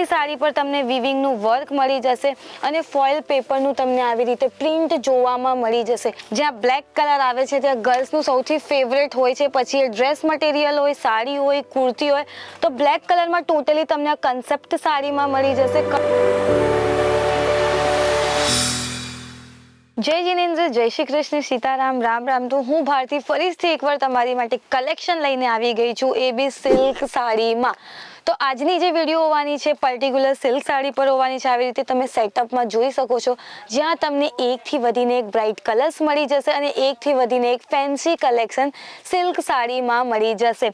Totally sari પર તમને વિવિંગનું work મળી જશે અને ફોઇલ પેપરનું તમને આવી રીતે પ્રિન્ટ જોવામાં મળી જશે. જ્યાં બ્લેક કલર આવે છે, ત્યાં ગર્લ્સનું સૌથી ફેવરેટ હોય છે. પછી એ ડ્રેસ મટીરિયલ હોય, સાડી હોય, કુર્તી હોય, તો બ્લેક કલરમાં ટોટલી તમને આ કન્સેપ્ટ સાડીમાં મળી જશે. જય જિનેન્દ્ર જય શ્રી કૃષ્ણ, સીતારામ, રામ રામ. તો હું ભારતી ફરીથી એકવાર તમારી માટે કલેક્શન લઈને આવી ગઈ છું, એ બી સિલ્ક સાડીમાં. તો આજની જે વીડિયો હોવાની છે પર્ટિક્યુલર સિલ્ક સાડી પર હોવાની છે, આવી રીતે તમે સેટઅપમાં જોઈ શકો છો, જ્યાં તમને એકથી વધીને એક બ્રાઇટ કલર્સ મળી જશે અને એકથી વધીને એક ફેન્સી કલેક્શન સિલ્ક સાડીમાં મળી જશે.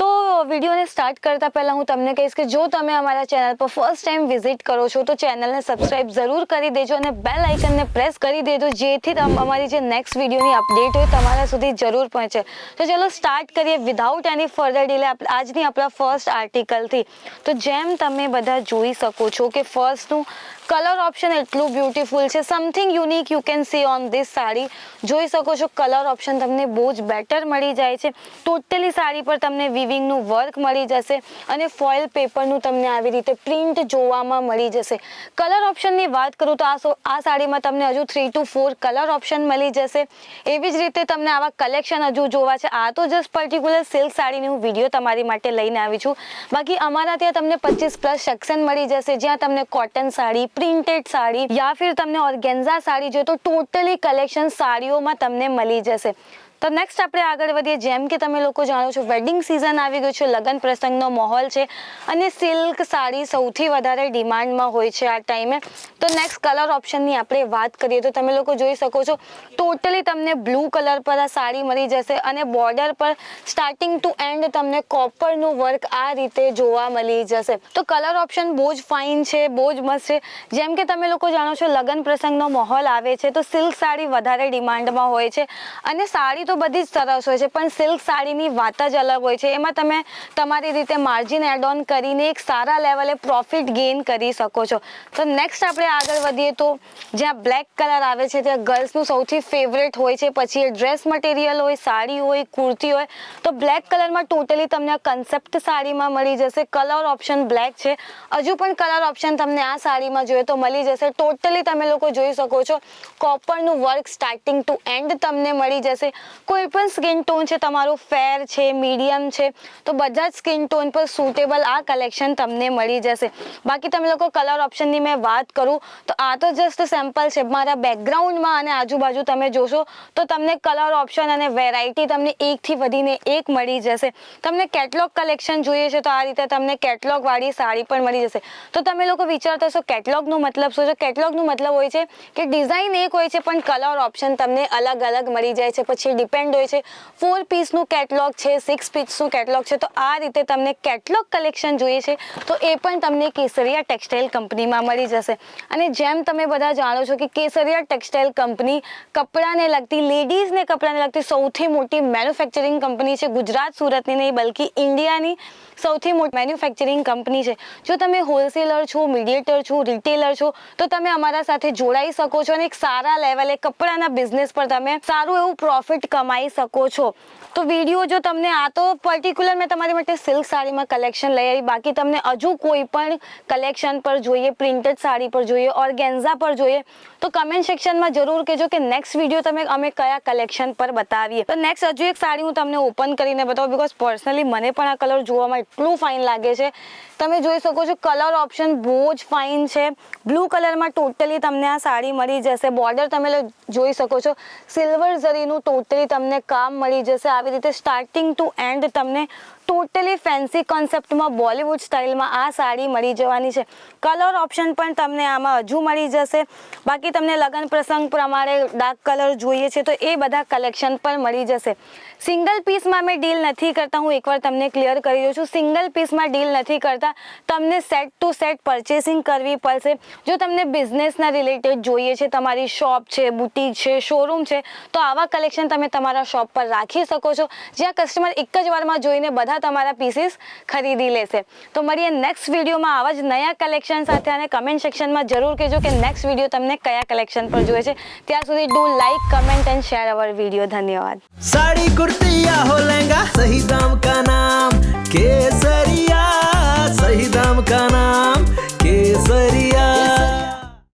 તો વિડીયોને સ્ટાર્ટ કરતાં પહેલાં હું તમને કહીશ કે જો તમે અમારા ચેનલ પર ફર્સ્ટ ટાઈમ વિઝિટ કરો છો, તો ચેનલને સબસ્ક્રાઇબ જરૂર કરી દેજો અને બેલ આઇકનને પ્રેસ કરી દેજો, જેથી અમારી જે નેક્સ્ટ વિડીયોની અપડેટ હોય તમારા સુધી જરૂર પહોંચે. તો ચલો સ્ટાર્ટ કરીએ વિધાઉટ એની ફર્ધર ડીલે આજની આપણા ફર્સ્ટ આર્ટિકલથી તો જેમ તમે બધા જોઈ શકો છો કે ફર્સ્ટનું કલર ઓપ્શન એટલું બ્યુટીફુલ છે. Something unique you can see on this sari. જોઈ શકો છો, કલર ઓપ્શન તમને બહુ જ બેટર મળી જાય છે. ટોટલી સાડી પર તમને વિવિંગનું વર્ક મળી જશે અને ફોઇલ પેપરનું તમને આવી રીતે પ્રિન્ટ જોવામાં મળી જશે. કલર ઓપ્શનની વાત કરું તો આ આ સાડીમાં તમને હજુ three two four colour option મળી જશે. એવી જ રીતે તમને આવા કલેક્શન હજુ જોવા છે. આ તો જસ્ટ પર્ટિક્યુલર સિલ્ક સાડીની હું વીડિયો તમારી માટે લઈને આવી છું. બાકી અમારા ત્યાં તમને પચીસ પ્લસ સેક્શન મળી જશે. જ્યાં તમને કોટન સાડી પ્રિન્ટેડ સાડી યા ફિર તમને ઓર્ગેન્ઝા સાડી જોઈએ તો ટોટલી કલેક્શન સાડીઓમાં તમને મળી જશે. તો નેક્સ્ટ આપણે આગળ વધીએ. જેમ કે તમે લોકો જાણો છો વેડિંગ સિઝન આવી ગયું છે, લગ્ન પ્રસંગનો માહોલ છે અને સિલ્ક સાડી સૌથી વધારે ડિમાન્ડમાં હોય છે આ ટાઈમે તો નેક્સ્ટ કલર ઓપ્શનની આપણે વાત કરીએ તો તમે લોકો જોઈ શકો છો ટોટલી તમને બ્લુ કલર પર આ સાડી મળી જશે અને બોર્ડર પર સ્ટાર્ટિંગ ટુ એન્ડ તમને કોપરનું વર્ક આ રીતે જોવા મળી જશે. તો કલર ઓપ્શન બહુ જ ફાઇન છે, બહુ જ મસ્ત છે. જેમ કે તમે લોકો જાણો છો, લગ્ન પ્રસંગનો માહોલ આવે છે, તો સિલ્ક સાડી વધારે ડિમાન્ડમાં હોય છે અને સાડી તો બધી જ સરસ હોય છે, પણ સિલ્ક સાડીની વાત જ અલગ હોય છે. એમાં તમે તમારી રીતે માર્જિન એડ ઓન કરીને એક સારા લેવલે પ્રોફિટ ગેઇન કરી શકો છો. તો નેક્સ્ટ આપણે આગળ વધીએ તો જ્યાં બ્લેક કલર આવે છે, ત્યાં ગર્લ્સનું સૌથી ફેવરેટ હોય છે. પછી એ ડ્રેસ મટીરિયલ હોય, સાડી હોય, કુર્તી હોય, તો બ્લેક કલરમાં ટોટલી તમને આ કન્સેપ્ટ સાડીમાં મળી જશે. કલર ઓપ્શન બ્લેક છે. હજુ પણ કલર ઓપ્શન તમને આ સાડીમાં જોઈએ તો મળી જશે. ટોટલી તમે લોકો જોઈ શકો છો. કોપરનું વર્ક સ્ટાર્ટિંગ ટુ એન્ડ તમને મળી જશે. કોઈ પણ સ્કિન ટોન છે, તમારું ફેર છે મીડિયમ છે, તો બધા જ સ્કિન ટોન પર સુટેબલ આ કલેક્શન તમને મળી જશે. બાકી તમે લોકો કલર ઓપ્શનની મેં વાત કરું તો આ તો જસ્ટ સેમ્પલ છે. મારા બેકગ્રાઉન્ડમાં અને આજુબાજુ તમે જોશો તો તમને કલર ઓપ્શન અને વેરાયટી તમને એકથી વધીને એક મળી જશે. તમને કેટલોગ કલેક્શન જોઈએ છે તો આ રીતે તમને કેટલોગવાળી સાડી પણ મળી જશે. તો તમે લોકો વિચારતા હશો કેટલોગનો મતલબ શું છે? કેટલોગનો મતલબ હોય છે કે ડિઝાઇન એક હોય છે પણ કલર ઓપ્શન તમને અલગ અલગ મળી જાય છે. પછી ડિપેન્ડ હોય છે ફોર પીસનું કેટલોગ છે સિક્સ પીસનું કેટલોગ છે. તો આ રીતે તમને કેટલોગ કલેક્શન જોઈએ છે તો એ પણ તમને કેસરિયા ટેક્સટાઇલ કંપનીમાં મળી જશે. અને જેમ તમે બધા જાણો છો કે કેસરિયા ટેક્સટાઇલ કંપની કપડાને લગતી, લેડીઝને કપડાને લગતી સૌથી મોટી મેન્યુફેક્ચરિંગ કંપની છે. ગુજરાત, સુરતની નહીં, બલ્કિ ઇન્ડિયાની સૌથી મોટી મેન્યુફેક્ચરિંગ કંપની છે. જો તમે હોલસેલર છો, મીડિયેટર છો, રિટેલર છો, તો તમે અમારા સાથે જોડાઈ શકો છો અને એક સારા લેવલે કપડાના બિઝનેસ પર તમે સારું એવું પ્રોફિટ કમાઈ શકો છો. તો વીડિયો જો તમને આ તો પર્ટિક્યુલર મેં તમારી માટે સિલ્ક સાડીમાં કલેક્શન લઈ આવી. બાકી તમને હજુ કોઈ પણ કલેક્શન પર જોઈએ, પ્રિન્ટેડ સાડી પર જોઈએ ઓર્ગેન્ઝા પર જોઈએ, તો કમેન્ટ સેક્શનમાં જરૂર કહેજો કે નેક્સ્ટ વીડિયો તમે અમે કયા કલેક્શન પર બતાવીએ. તો નેક્સ્ટ હજુ એક સાડી હું તમને ઓપન કરીને બતાવું બીકોઝ પર્સનલી મને પણ આ કલર જોવામાં એટલું ફાઇન લાગે છે તમે જોઈ શકો છો કલર ઓપ્શન બહુ જ ફાઇન છે. બ્લુ કલરમાં ટોટલી તમને આ સાડી મળી જશે. બોર્ડર તમે જોઈ શકો છો. સિલ્વર ઝરીનું ટોટલી તમને કામ મળી જશે. આવી રીતે સ્ટાર્ટિંગ ટુ એન્ડ તમને ટોટલી ફેન્સી કોન્સેપ્ટમાં બોલિવૂડ સ્ટાઇલમાં આ સાડી મળી જવાની છે. કલર ઓપ્શન પણ તમને આમાં હજુ મળી જશે. બાકી તમને લગ્ન પ્રસંગ પ્રમાણે ડાર્ક કલર જોઈએ છે તો એ બધા કલેક્શન પણ મળી જશે. સિંગલ પીસમાં મેં ડીલ નથી કરતા. હું એકવાર તમને ક્લિયર કરી દઉં છું. સિંગલ પીસમાં ડીલ નથી કરતા. કરતાં તમને સેટ ટુ સેટ પરચેસિંગ કરવી પડશે. જો તમને બિઝનેસના રિલેટેડ જોઈએ છે, તમારી શોપ છે બુટીક છે શોરૂમ છે, તો આવા કલેક્શન તમે તમારા શોપ પર રાખી શકો છો. જ્યાં કસ્ટમર એક જ વારમાં જોઈને બધા તમારા પીસીસ ખરીદી લેશે. તો મળીએ નેક્સ્ટ વિડીયોમાં આવા જ નયા કલેક્શન સાથે અને કમેન્ટ સેક્શનમાં જરૂર કહેજો કે નેક્સ્ટ વીડિયો તમને કયા કલેક્શન પર જોઈએ છે. ત્યાં સુધી do like comment and share our video ધન્યવાદ. સાડી, કુર્તી